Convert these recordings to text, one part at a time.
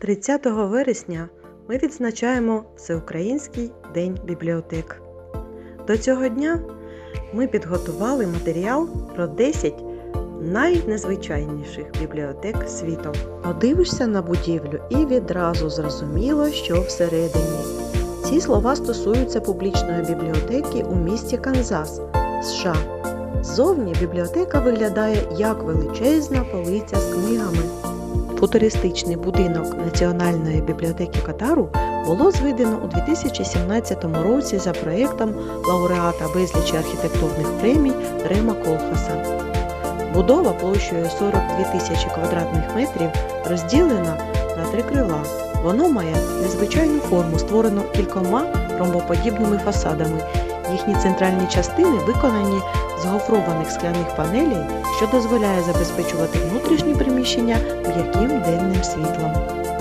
30 вересня ми відзначаємо Всеукраїнський день бібліотек. До цього дня ми підготували матеріал про 10 найнезвичайніших бібліотек світу. Подивишся на будівлю і відразу зрозуміло, що всередині. Ці слова стосуються публічної бібліотеки у місті Канзас, США. Ззовні бібліотека виглядає як величезна полиця з книгами. Футуристичний будинок Національної бібліотеки Катару було зведено у 2017 році за проєктом лауреата безлічі архітектурних премій Рема Колхаса. Будова площею 42 тисячі квадратних метрів розділена на три крила. Воно має незвичайну форму, створену кількома ромбоподібними фасадами. Їхні центральні частини виконані з гофрованих скляних панелей, що дозволяє забезпечувати внутрішні приміщення м'яким денним світлом.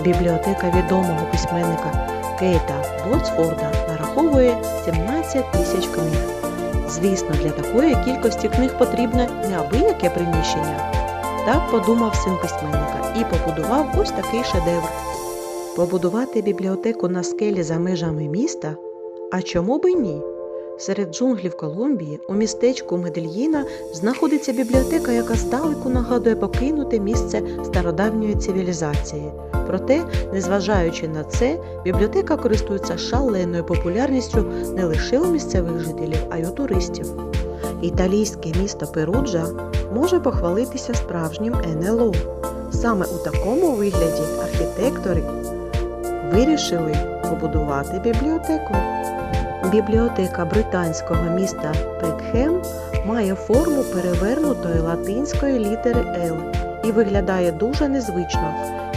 Бібліотека відомого письменника Кейта Боцфорда нараховує 17 тисяч книг. Звісно, для такої кількості книг потрібне неабияке приміщення. Так подумав син письменника і побудував ось такий шедевр. Побудувати бібліотеку на скелі за межами міста? А чому би ні? Серед джунглів Колумбії у містечку Медельїна знаходиться бібліотека, яка здалеку нагадує покинуте місце стародавньої цивілізації. Проте, незважаючи на це, бібліотека користується шаленою популярністю не лише у місцевих жителів, а й у туристів. Італійське місто Перуджа може похвалитися справжнім НЛО. Саме у такому вигляді архітектори вирішили побудувати бібліотеку. Бібліотека британського міста Пекхем має форму перевернутої латинської літери L і виглядає дуже незвично.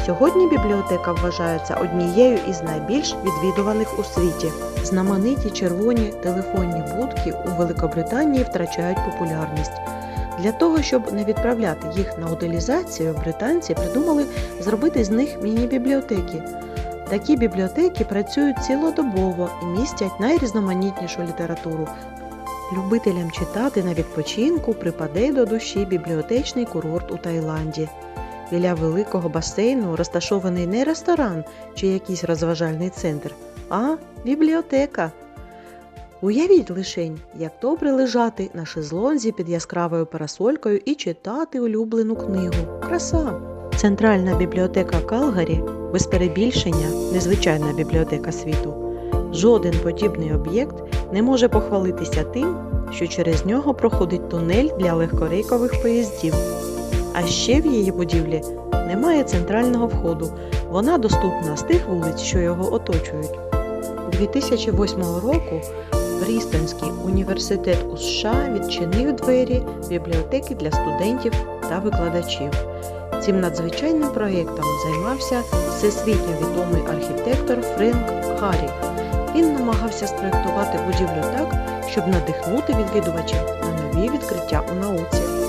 Сьогодні бібліотека вважається однією із найбільш відвідуваних у світі. Знамениті червоні телефонні будки у Великобританії втрачають популярність. Для того, щоб не відправляти їх на утилізацію, британці придумали зробити з них міні-бібліотеки. Такі бібліотеки працюють цілодобово і містять найрізноманітнішу літературу. Любителям читати на відпочинку припаде до душі бібліотечний курорт у Таїланді. Біля великого басейну розташований не ресторан чи якийсь розважальний центр, а бібліотека. Уявіть лишень, як добре лежати на шезлонзі під яскравою парасолькою і читати улюблену книгу. Краса! Центральна бібліотека Калгарі без перебільшення незвичайна бібліотека світу. Жоден подібний об'єкт не може похвалитися тим, що через нього проходить тунель для легкорейкових поїздів. А ще в її будівлі немає центрального входу. Вона доступна з тих вулиць, що його оточують. 2008 року Брістонський університет у США відчинив двері бібліотеки для студентів та викладачів. Цим надзвичайним проєктом займався всесвітньо відомий архітектор Френк Гаррі. Він намагався спроєктувати будівлю так, щоб надихнути відвідувачів на нові відкриття у науці.